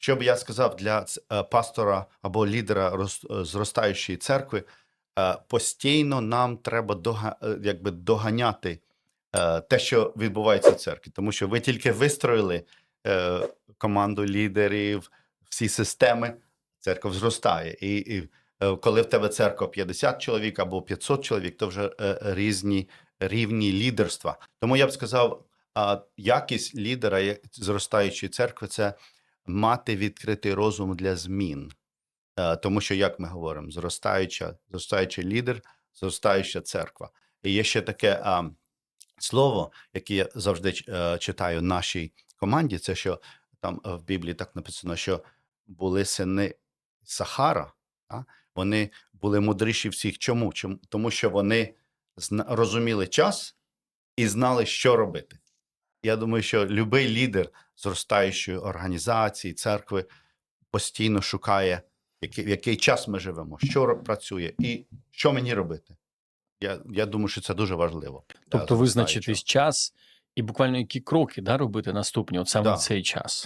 що б я сказав для е, пастора або лідера е, зростаючої церкви, е, постійно нам треба якби доганяти те, що відбувається в церкві. Тому що ви тільки вистроїли команду лідерів, всі системи, церква зростає. І, і коли в тебе церква 50 чоловік або 500 чоловік, то вже різні рівні лідерства. Тому я б сказав, якість лідера зростаючої церкви це мати відкритий розум для змін. Е, Тому що, як ми говоримо, зростаюча, зростаючий лідер, зростаюча церква. І є ще таке а, слово, яке я завжди е, читаю нашій команді, це що там е, в Біблії так написано, що були сини Сахара, а? вони були мудріші всіх. Чому? Чому? Тому що вони розуміли час і знали, що робити. Я думаю, що будь-який лідер зростаючої організації, церкви постійно шукає, який, в який час ми живемо, що працює і що мені робити. Я, я думаю, що це дуже важливо. Тобто визначитись час і буквально які кроки да, робити наступні, от саме Да. в цей час.